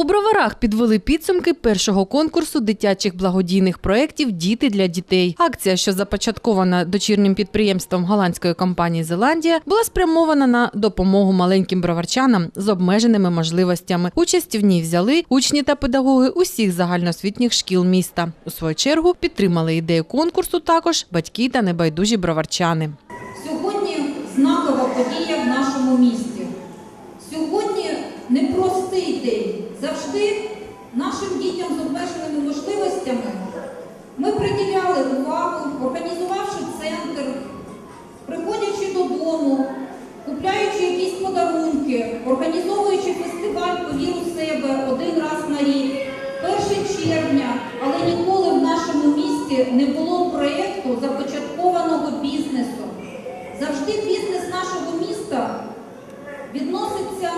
У броварах підвели підсумки першого конкурсу дитячих благодійних проєктів Діти для дітей. Акція, що започаткована дочірнім підприємством голландської компанії Зеландія, була спрямована на допомогу маленьким броварчанам з обмеженими можливостями. Участь в ній взяли учні та педагоги усіх загальноосвітніх шкіл міста. У свою чергу підтримали ідею конкурсу також батьки та небайдужі броварчани. Сьогодні знакова подія в нашому місті. Сьогодні непростий день. Завжди нашим дітям з обмеженими можливостями ми приділяли увагу, організувавши центр, приходячи додому, купляючи якісь подарунки, організовуючи фестиваль «Повір у себе один раз на рік, 1 червня, але ніколи в нашому місті не було проєкту започаткованого бізнесу. Завжди бізнес нашого міста відноситься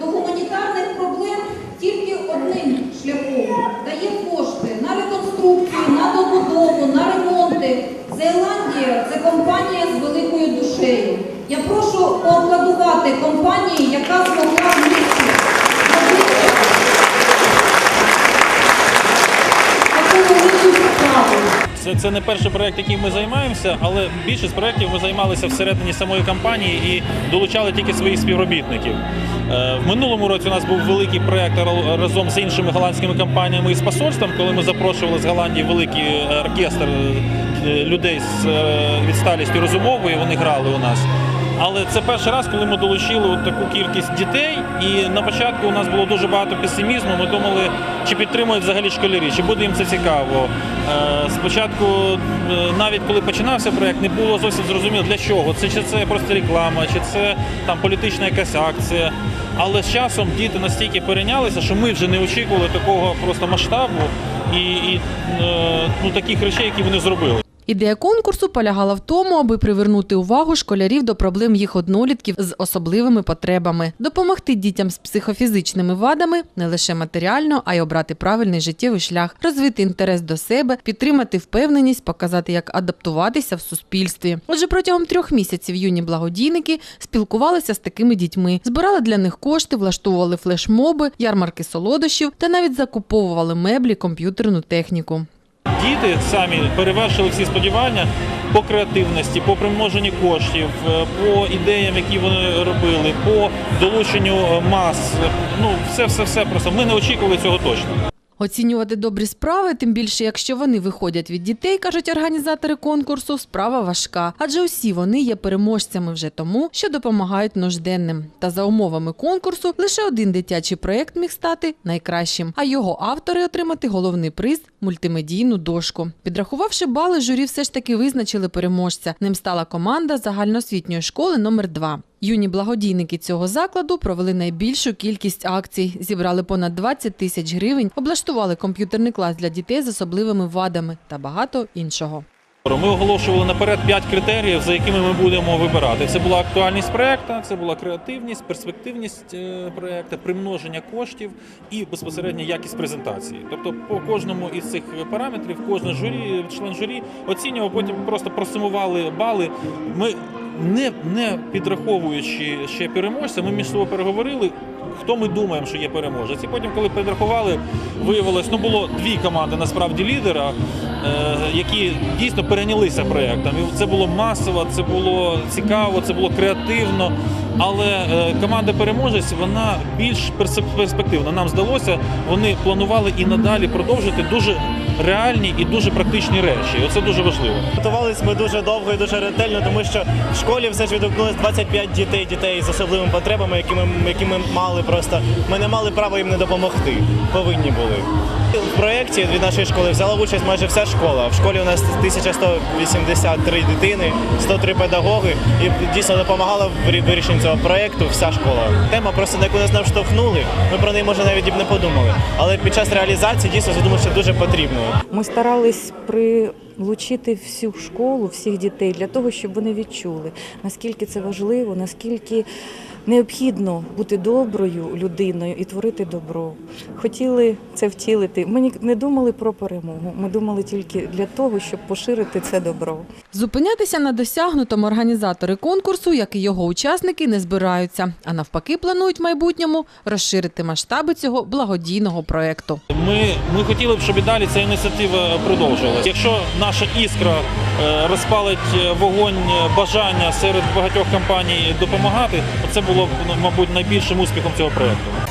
до гуманітарних проблем тільки одним шляхом дає кошти на реконструкцію, на добудову, на ремонти. Зеландія це компанія з великою душею. Я прошу поаплодувати компанії, яка змогла Це, це не перший проект, яким ми займаємося, але більшість проєктів ми займалися всередині самої компанії і долучали тільки своїх співробітників. Е, В минулому році у нас був великий проєкт ра- разом з іншими голландськими компаніями і з посольством, коли ми запрошували з Голландії великий е, оркестр е, людей з відсталістю розумовою, вони грали у нас. Але це перший раз, коли ми долучили таку кількість дітей, і на початку у нас було дуже багато песимізму. Ми думали, чи підтримують взагалі школярі, чи буде їм це цікаво. Е, Спочатку, е, навіть коли починався проект, не було зовсім зрозуміло для чого. Це чи це просто реклама, чи це там політична якась акція. Але з часом діти настільки перейнялися, що ми вже не очікували такого просто масштабу і, і е, ну, таких речей, які вони зробили. Ідея конкурсу полягала в тому, аби привернути увагу школярів до проблем їх однолітків з особливими потребами, допомогти дітям з психофізичними вадами не лише матеріально, а й обрати правильний життєвий шлях, розвити інтерес до себе, підтримати впевненість, показати, як адаптуватися в суспільстві. Отже, протягом трьох місяців юні благодійники спілкувалися з такими дітьми, збирали для них кошти, влаштовували флешмоби, ярмарки солодощів та навіть закуповували меблі, комп'ютерну техніку. Діти самі перевершили всі сподівання по креативності, по примноженні коштів, е, по ідеям, які вони робили, по долученню е, мас. Ну, все, все, все просто. Ми не очікували цього точно. Оцінювати добрі справи, тим більше, якщо вони виходять від дітей, кажуть організатори конкурсу, справа важка, адже усі вони є переможцями вже тому, що допомагають нужденним. Та за умовами конкурсу лише один дитячий проєкт міг стати найкращим, а його автори отримати головний приз мультимедійну дошку. Підрахувавши бали, журі все ж таки визначили переможця. Ним стала команда загальноосвітньої школи номер 2 Юні благодійники цього закладу провели найбільшу кількість акцій, зібрали понад 20 тисяч гривень, облаштували комп'ютерний клас для дітей з особливими вадами та багато іншого. Ми оголошували наперед 5 критеріїв, за якими ми будемо вибирати. Це була актуальність проекту, це була креативність, перспективність е, проекту, примноження коштів і безпосередньо якість презентації. Тобто, по кожному із цих параметрів, кожен журі, член журі оцінював, потім просто просумували бали. Ми не, не підраховуючи ще переможця, ми між собою переговорили. Хто ми думаємо, що є переможець? І потім, коли підрахували, виявилось, ну було дві команди насправді лідера, е, які дійсно перейнялися проєктом. І це було масово, це було цікаво, це було креативно. Але е, команда переможець вона більш перс- перспективна. Нам здалося, вони планували і надалі продовжити дуже реальні і дуже практичні речі. Оце дуже важливо. Готувалися ми дуже довго і дуже ретельно, тому що в школі все ж відгукнулось 25 дітей, дітей з особливими потребами, які ми, які ми мали просто. Ми не мали права їм не допомогти. Повинні були. В проєкті від нашої школи взяла участь майже вся школа. В школі у нас 1183 дитини, 103 педагоги, і дійсно допомагала в рі- вирішенні цього проєкту вся школа. Тема просто на яку нас наштовхнули. Ми про неї може навіть і не подумали. Але під час реалізації дійсно задумався дуже потрібно. Ми старались при влучити всю школу, всіх дітей для того, щоб вони відчули, наскільки це важливо, наскільки необхідно бути доброю людиною і творити добро. Хотіли це втілити. Ми ні- не думали про перемогу. Ми думали тільки для того, щоб поширити це добро. Зупинятися на досягнутому організатори конкурсу, як і його учасники, не збираються, а навпаки, планують в майбутньому розширити масштаби цього благодійного проекту. Ми, ми хотіли б, щоб і далі ця ініціатива продовжувалася. Якщо наша іскра е, розпалить е, вогонь е, бажання серед багатьох компаній допомагати, то це було б, ну, мабуть, найбільшим успіхом цього проекту.